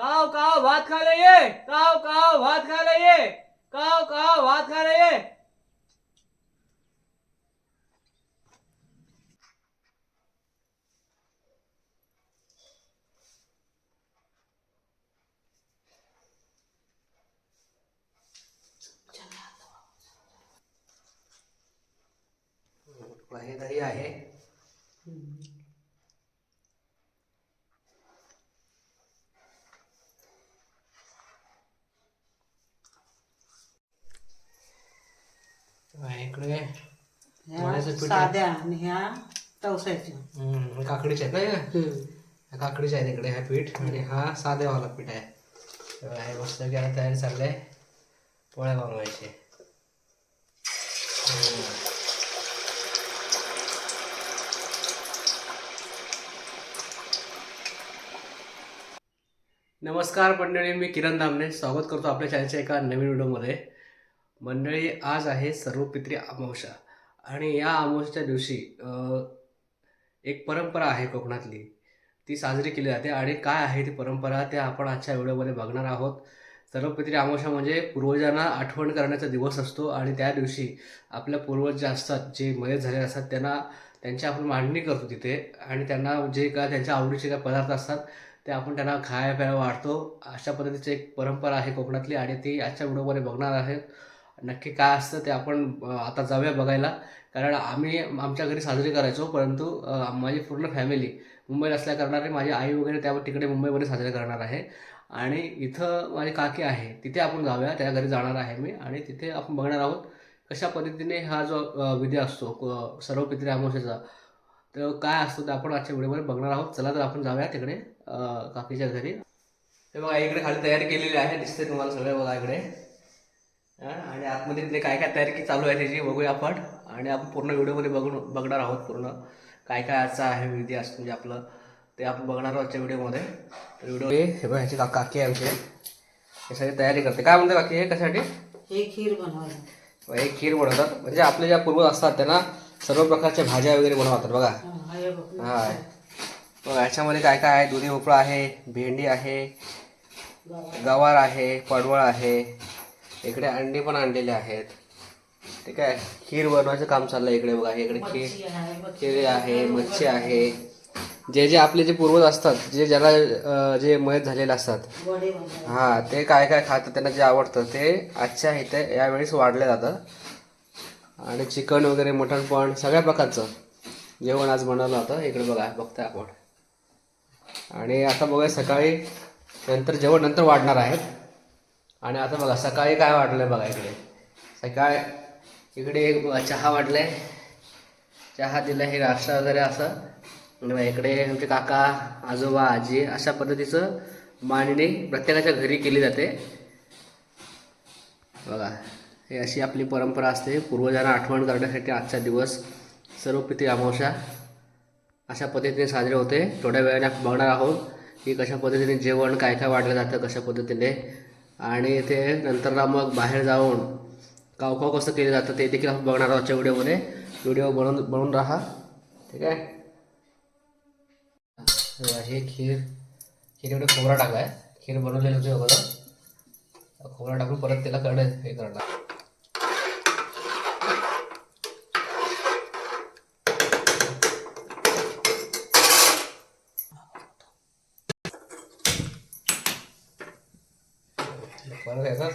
काव काव भात खायला ये काव काव भात खायला ये काव काव भात खायला ये हे दही आहे हा, इकडे ह्या वड्याचं पीठ आहे. साध्या आणि ह्या तवसाच्या हम्म, काकडीचे आहेत ना हे? ह्या काकडीचे आहेत इकडे हा पीठ आणि हा साधेवाला पीठ आहे. हे मस्त आता तयारी चाललंय. पोळ्या बनवायचे. हम्म. नमस्कार मंडळी मी किरण दामने स्वागत करतो आपल्या चॅनलच्या एका नवीन व्हिडिओमध्ये. मंडळी आज आहे सर्वपित्री अमावस्या. आणि या अमावस्याच्या दिवशी एक परंपरा आहे कोकणातली. ती साजरी केली जाते आणि काय आहे ती परंपरा ते आपण आजच्या व्हिडिओमध्ये बघणार आहोत. सर्वपित्री अमावस्या म्हणजे पूर्वजांना आठवण करण्याचा दिवस असतो आणि त्या दिवशी आपल्या पूर्वज जे असतात जे मयत झालेले असतात त्यांना त्यांची आपण मांडणी करतो तिथे आणि त्यांना जे काय त्यांच्या आवडीचे काय पदार्थ असतात ते आपण त्यांना खाया प्यायला वाढतो. अशा पद्धतीची एक परंपरा आहे कोकणातली आणि ती आजच्या व्हिडिओमध्ये बघणार आहे. नक्की काय असतं ते आपण आता जाऊया बघायला. कारण आम्ही आमच्या घरी साजरी करायचो परंतु माझी पूर्ण फॅमिली मुंबईत असल्याकारणाने माझी आई वगैरे त्या तिकडे मुंबईमध्ये साजरे करणार आहे. आणि इथं माझी काकी आहे तिथे आपण जाऊया त्या घरी जाणार आहे मी. आणि तिथे आपण बघणार आहोत कशा पद्धतीने हा जो विधी असतो क- सर्व पित्री अमावस्याचा तर काय असतो ते आपण आजच्या व्हिडिओमध्ये बघणार आहोत. चला तर आपण जाऊया तिकडे काकीच्या घरी. हे बघा इकडे खाली तयारी केलेली आहे दिसते तुम्हाला सगळे बघा इकडे. आणि आतमध्ये तिथे काय काय तयारी चालू आहे त्याची बघूया आपण. आणि आपण पूर्ण व्हिडिओमध्ये बघून बघणार आहोत पूर्ण. काय काय आजचा आहे विधी असतो म्हणजे आपलं ते आपण बघणार आहोत आजच्या व्हिडिओमध्ये. तर व्हिडिओ हे बघा ह्याची का काकी आहे आमची. हे सगळी तयारी करते. काय म्हणते काकी हे कशासाठी? हे खीर बनवायला हे खीर बनवतात. म्हणजे आपले ज्या पूर्वज असतात त्यांना सर्व प्रकारच्या भाज्या वगैरे बनवतात बघा. हा, हे बघ. हा. बघा याच्यामध्ये काय काय आहे? दुधी भोपळा आहे भेंडी आहे. गवार आहे पडवळ आहे इकडे अंडी पण आणलेले आहेत. ठीक आहे. खीर बनवायचं काम चाललंय इकडे बघा. इकडे खीर मच्छी आहे, मच्छी खीर आहे मच्छी आहे. जे जे आपले जे पूर्वज असतात जे ज्याला जे मयत झालेले असतात हा ते काय काय खातात त्यांना जे आवडतं ते आजच्या इथे यावेळेस वाढलं जातं आणि चिकन वगैरे मटण पण सगळ्या प्रकारचं. जेवण आज बनवलं होतं. इकडे बघा बघताय आपण. आणि आता बघा सकाळी नंतर जेवण नंतर वाढणार आहेत. आणि आता बघा सकाळी काय वाढलंय बघा इकडे? सकाळ इकडे एक बघा चहा वाढलाय चहा दिला हे नाश्ता वगैरे असं. आणि बघा इकडे आमचे काका आजोबा आजी अशा पद्धतीचं मांडणी प्रत्येकाच्या घरी केली जाते. बघा हे अशी आपली परंपरा असते. पूर्वजांना आठवण करण्यासाठी आजचा दिवस सर्व पिती अमावस्या अशा पद्धतीने साजरे होते. थोड्या वेळाने आपण बघणार आहोत की कशा पद्धतीने जेवण काय काय वाढलं जातं कशा पद्धतीने आणि ते नंतर ना मग बाहेर जाऊन काव काव कसं केलं जातं ते देखील आपण बघणार आहोत व्हिडिओमध्ये. व्हिडिओ बनवून बनवून राहा. ठीक आहे? हे खीर. खीरमध्ये खोबरा टाकाय खीर बनवलेलं होते अगोदर. खोबरा टाकून परत त्याला कडे हे करणार.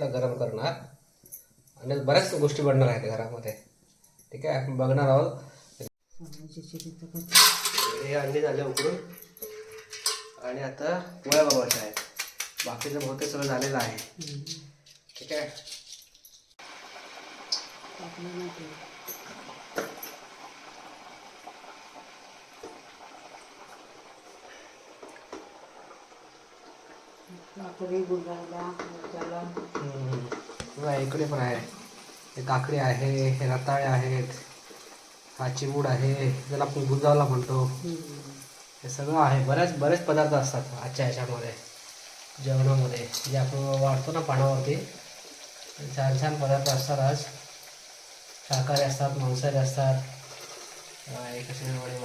गॅसला गरम करणार. आणि बऱ्याच गोष्टी बनणार आहेत घरामध्ये. ठीक आहे? आपण बघणार आहोत. हे अंडे झाले उकडून. आणि आता पोळ्या बघायच्या आहेत. बाकीचं बहुतेक सगळं झालेलं आहे. ठीक आहे टाकलं ना ते. काकडी गुंडाळला त्याला बघा, इकडे पण आहे. हे काकडी आहे हे रताळे आहेत हा चिमूड आहे ज्याला आपण गुंजावला म्हणतो. हे सगळं आहे. बऱ्याच बरेच पदार्थ असतात आजच्या ह्याच्यामध्ये जेवणामध्ये. जे आपण वाढतो ना पानावरती छान छान पदार्थ असतात आज. शाकाहारी असतात मांसाहारी असतात. हे कसे वडे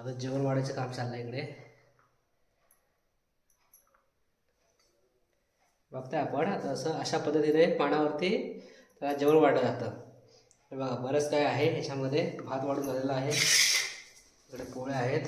आता जेवण वाढायचं काम चाललंय इकडे. बघताय आपण आता असं अशा पद्धतीने पानावरती त्याला जेवण वाढलं जातं. बघा बरंच काय आहे ह्याच्यामध्ये भात वाढून झालेला आहे. इकडे पोळ्या आहेत.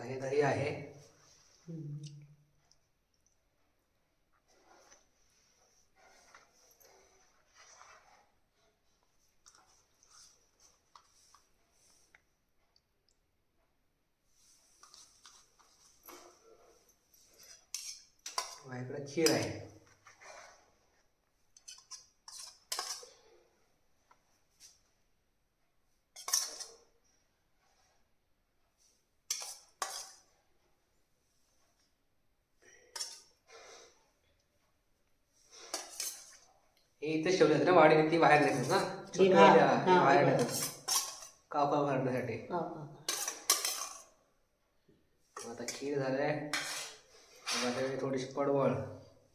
हे दही आहे इकडे खीर आहे. हे इथे ठेवले ना वाडी ती बाहेर नेतात ना छोटी बाहेर- हा, हा, बरोबर. हो, हो, हो. आता खीर झालंय आता थोडीशी पडवळ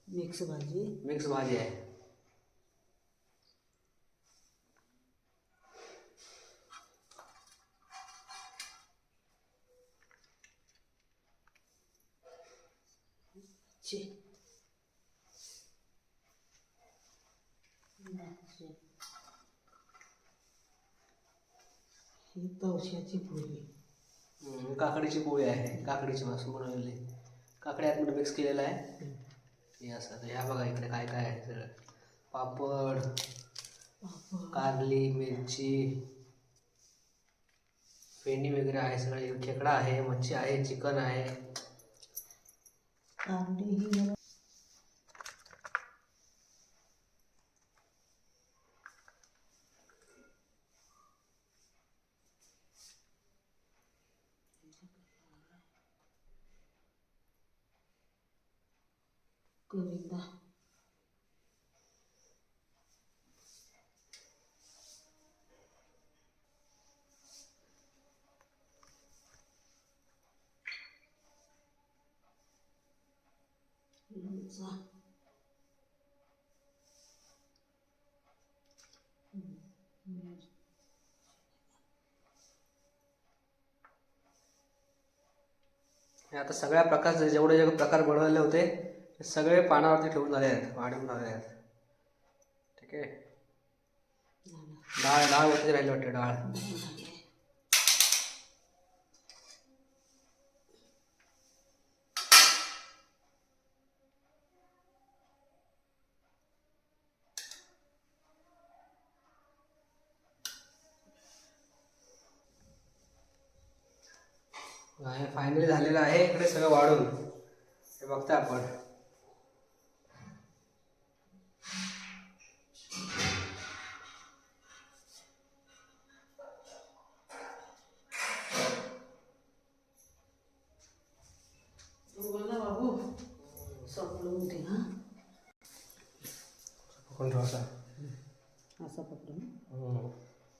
मिक्स भाजी मिक्स भाजी आहे ची भाजी. ही तवशाची पोळी. हम्म, काकडीची पोळी आहे. काकडीची पासून बनवलेली काकडी आतमध्ये मिक्स केलेलं आहे. हे असं तर ह्या बघा इकडे काय काय आहे सगळं. पापड पापड. कारली मिरची फेणी वगैरे आहे सगळे. खेकडा आहे मच्छी आहे चिकन आहे. कांदे ही जरा हे आता सगळ्या प्रकारचे जेवढे जे प्रकार बनवले होते हे सगळे पानावरती ठेवून झाले आहेत वाढवून झाले आहेत. ठीक आहे? डाळ डाळ वरती राहिली वाटते डाळ. फायनली झालेलं आहे इकडे सगळं वाढून. हे बघता आपण. ठेवायचा असं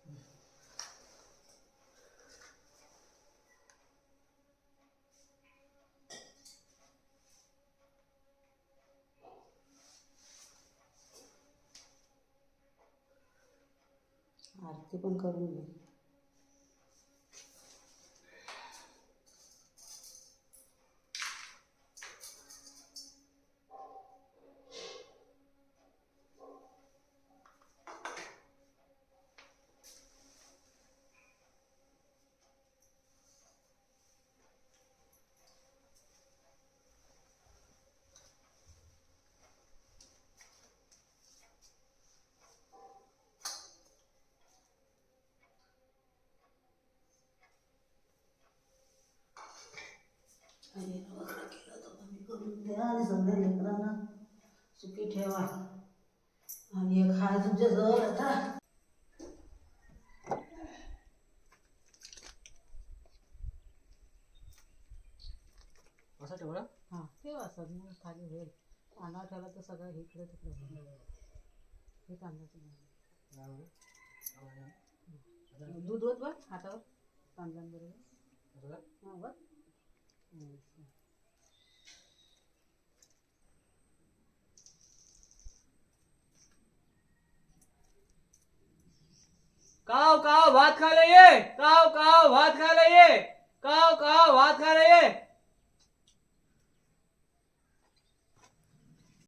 हम्म. आरती पण करून घे. लेकरांना सुखी ठेवा. आणि एक हाय तुमच्या जवळ आता असं ठेवलं हां ठेवा असं मग खाली होईल. कांदा ठेवला तर सगळं इकडे तिकडे होईल. हे कांद्याचं दूध होत बघ हातावर. कांद्यांबरोबर हां बघ हं. काव काव भात खायला ये काव काव भात खायला ये काव काव भात खायला ये